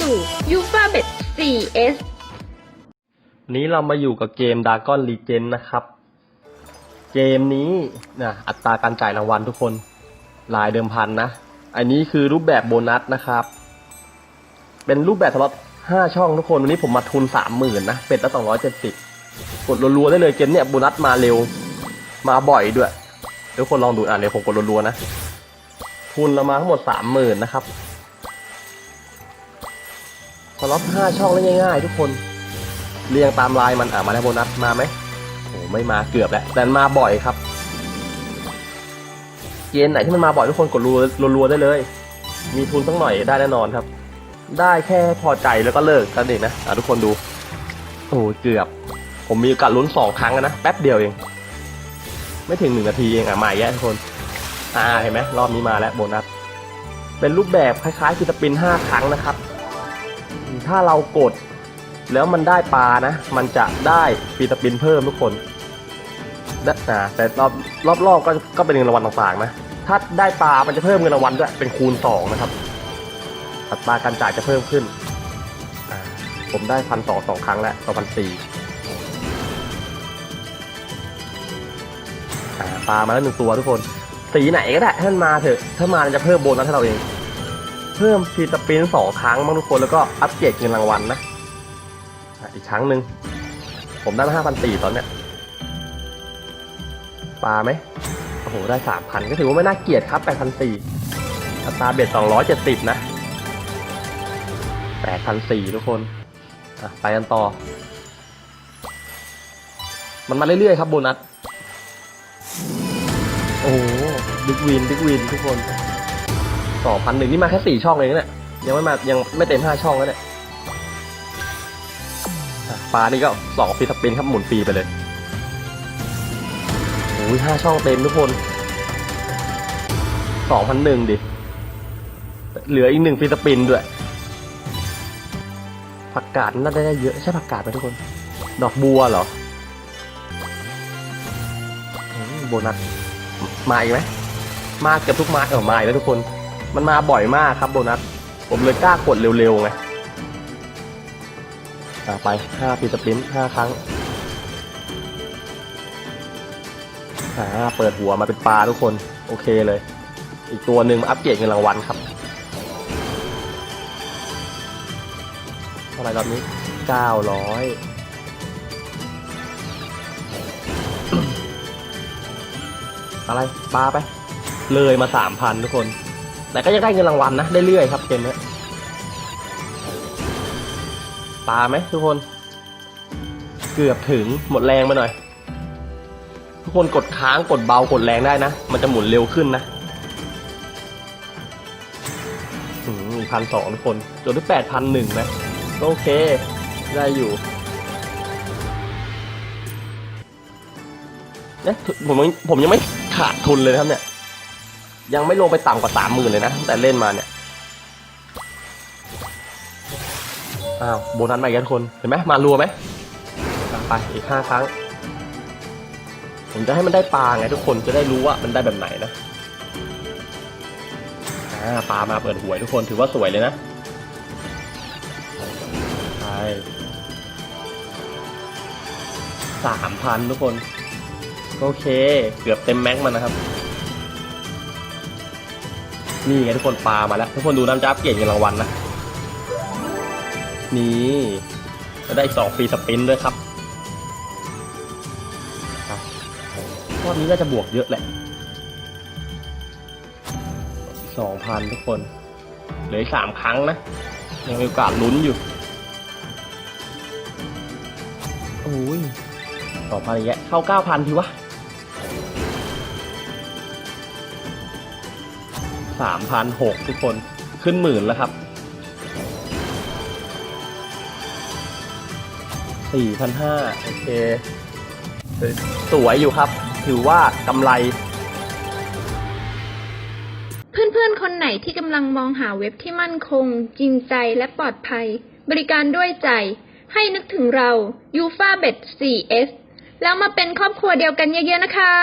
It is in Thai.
สู่ u f a b e t 4S นี้เรามาอยู่กับเกมด r g o n Legend นะครับ เกมนี้นะอัตราการจ่ายรางวัลทุกคนรายเดิมพันนะ อันนี้คือรูปแบบโบนัสนะครับ เป็นรูปแบบสล็อตห้าช่องทุกคน วันนี้ผมมาทุนสามหมื่นนะ เป็ดละสองร้อยเจ็ดสิบกดรัวๆได้เลยเกมเนี่ยโบนัสมาเร็ว มาบ่อยด้วยทุกคนลองดูอ่านเลยผมกดรัวๆนะ ทุนเรามาทั้งหมดสามหมื่นนะครับ ล็อตห้าช่องได้ง่ายๆ ทุกคน เรียงตามลายมันอ่ามาแล้วโบนัสมาไหมโอ้ไม่มาเกือบแล้วแต่มาบ่อยครับ เกณฑ์ไหนที่มันมาบ่อยทุกคนกดรัวรัวๆได้เลย มีทุนสักหน่อยได้แน่นอนครับ ได้แค่พอใจแล้วก็เลิกกันเองนะอะทุกคนดูโอ้เกือบ ผมมีโอกาสลุ้นสองครั้งนะแป๊บเดียวเอง ไม่ถึงหนึ่งนาทีเองอะมาแล้วทุกคนอ่าเห็นไหมรอบนี้มาแล้วโบนัสเป็นรูปแบบคล้ายๆฟิสปินห้าครั้งนะครับ ถ้าเรากด แล้วมันได้ปลานะ มันจะได้ฟีตาปินเพิ่มทุกคนนะแต่รอบรอบรอบก็ก็เป็นเงินรางวัลต่างๆนะ ถ้าได้ปลา มันจะเพิ่มเงินรางวัลด้วย เป็นคูณสองนะครับ อัตราการจ่ายจะเพิ่มขึ้น ผมได้พันสองสองครั้งแล้วต่อพันสี่ปลามาแล้วหนึ่งตัวทุกคน สีไหนก็ได้ให้มันมาเถอะ ถ้ามามันจะเพิ่มโบนัสให้เราเอง เพิ่มฟีตาปินสองครั้งบ้างทุกคนแล้วก็อัปเกรดเงินรางวัลนะอีกครั้งหนึ่งผมได้มาห้าพันสี่ตอนเนี้ยปลาไหมโอ้โหได้สามพันก็ถือว่าไม่น่าเกลียดครับแปดพันสี่อัตราเบ็ดสองร้อยเจ็ดสิบนะแปดพันสี่ทุกคนไปกันต่อ มันมาเรื่อยๆครับโบนัส โอ้โหบิ๊กวินบิ๊กวินทุกคน สองพันหนึ่งนี่มาแค่สี่ช่องเองนะเนี่ยยังไม่มายังไม่เต็มห้าช่องแล้วเนี่ยปลานี่ก็สองฟีสปินครับหมุนฟรีไปเลยโอ้ยห้าช่องเต็มทุกคนสองพันหนึ่งดิ เหลืออีกหนึ่งฟีสปินด้วย ผักกาดน่าจะได้เยอะ ใช่ผักกาดไหมทุกคน ดอกบัวเหรอ โบนัส มาอีกไหม มาเกือบทุกมาเออมาอีกแล้วทุกคน มันมาบ่อยมากครับโบนัส ผมเลยกล้ากดเร็วๆไงอ่าไปห้าฟีสปรินห้าครั้งอ่าเปิดหัวมาเป็นปลาทุกคน โอเคเลย อีกตัวหนึ่งมาอัปเกรดเงินรางวัลครับเท่าไหร่รอบนี้เก้าร้อยอะไรปลาไป เลยมาสามพันทุกคน แต่ก็ยังได้เงินรางวัลนะได้เรื่อยครับเกมนี้ปลาไหมทุกคน เกือบถึงหมดแรงไปหน่อย ทุกคนกดค้างกดเบากดแรงได้นะ มันจะหมุนเร็วขึ้นนะพันสองทุกคนจนที่แปดพันหนึ่งนะก็โอเคได้อยู่เนี่ยผมยังผมยังไม่ขาดทุนเลยครับเนี่ย ยังไม่ลงไปต่ำกว่าสามหมื่นเลยนะแต่เล่นมาเนี่ยอ้าวโบนัสมาอีกทุกคนเห็นไหมมารัวไหมไปอีกห้าครั้งผมจะให้มันได้ปลาไงทุกคนจะได้รู้ว่ามันได้แบบไหนนะอ่าปลามาเปิดหวยทุกคนถือว่าสวยเลยนะใช่สามพันทุกคน โอเค เกือบเต็มแม็กซ์มันนะครับ นี่ไงทุกคนปลามาแล้วทุกคนดูน้ำจ้าบเก่งเงินรางวัลนะ นี่จะได้สองฟรีสปินด้วยครับรอบนี้น่าจะบวกเยอะแหละสองพันทุกคน เหลือสามครั้งนะ ยังมีโอกาสลุ้นอยู่โอ้ยสองพันอีกแล้วเข้าเก้าพันทีวะ สามพันหกทุกคนขึ้นหมื่นแล้วครับสี่พันห้าโอเค สวยอยู่ครับ ถือว่ากำไร เพื่อนๆ คนไหนที่กำลังมองหาเว็บที่มั่นคง จริงใจและปลอดภัย บริการด้วยใจ ให้นึกถึงเรา u f a b e t 4S แล้วมาเป็นครอบครัวเดียวกันเยอะๆนะคะ